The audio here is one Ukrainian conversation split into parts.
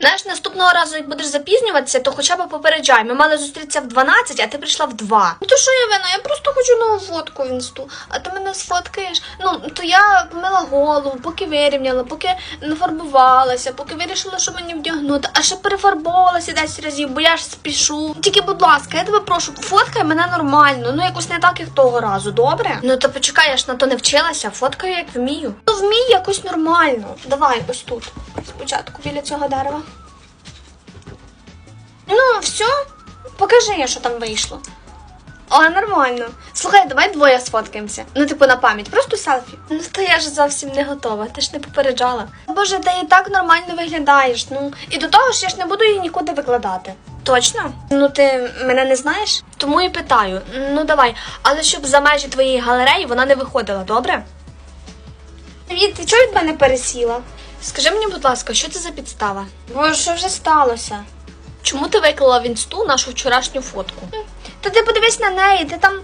Знаєш, наступного разу, як будеш запізнюватися, то хоча б попереджай. Ми мали зустрітися в 12, а ти прийшла в 2. Ну то що я вина? Я просто хочу нову фотку в інсту, а ти мене сфоткаєш. Ну, то я помила голову, поки вирівняла, поки нафарбувалася, поки вирішила, що мені вдягнути, а ще перефарбовувалася 10 разів, бо я ж спішу. Тільки, будь ласка, я тебе прошу, фоткай мене нормально, ну якось не так, як того разу, добре? Ну то почекай, я ж на то не вчилася, фоткаю як вмію. Ну вмій якось нормально. Давай, ось тут. Спочатку біля цього дерева. Ну, все, покажи, що там вийшло. О, нормально. Слухай, давай двоє сфоткаємося. Ну, типу, на пам'ять, просто селфі. Ну, то я ж зовсім не готова, ти ж не попереджала. Боже, ти і так нормально виглядаєш. Ну, і до того ж я ж не буду її нікуди викладати. Точно? Ну, ти мене не знаєш? Тому і питаю. Ну, давай, але щоб за межі твоєї галереї вона не виходила, добре? Привіт, ти чого від мене пересіла? Скажи мені, будь ласка, що це за підстава? Боже, що вже сталося? Чому ти виклала в інсту нашу вчорашню фотку? Та ти подивись на неї, ти там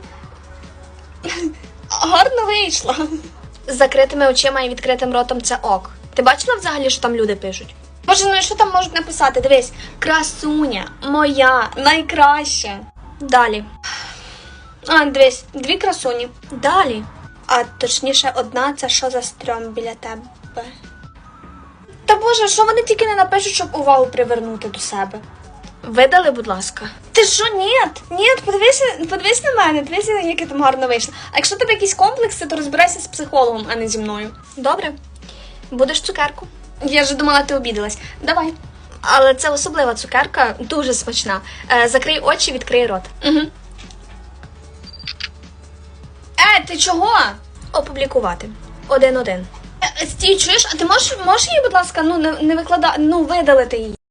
гарно вийшла. З закритими очима і відкритим ротом це ок. Ти бачила взагалі, що там люди пишуть? Боже, ну і що там можуть написати? Дивись, красуня, моя, найкраща. Далі. А, дивись, дві красуні. Далі. А точніше, одна це що за стрьом біля тебе. Та боже, що вони тільки не напишуть, щоб увагу привернути до себе. Видали, будь ласка. Ти що, ні? Ні, подивися, подивись на мене, дивися, як я там гарно вийшла. А якщо тебе якісь комплекси, то розбирайся з психологом, а не зі мною. Добре. Будеш цукерку? Я ж думала, ти обідалась. Давай. Але це особлива цукерка, дуже смачна. Е, закрий очі, відкрий рот. Угу. Е, ти чого? Опублікувати. Один-один. Е, Стій, чуєш, а ти можеш, можеш її, будь ласка, ну не, не викладати, ну видалити її.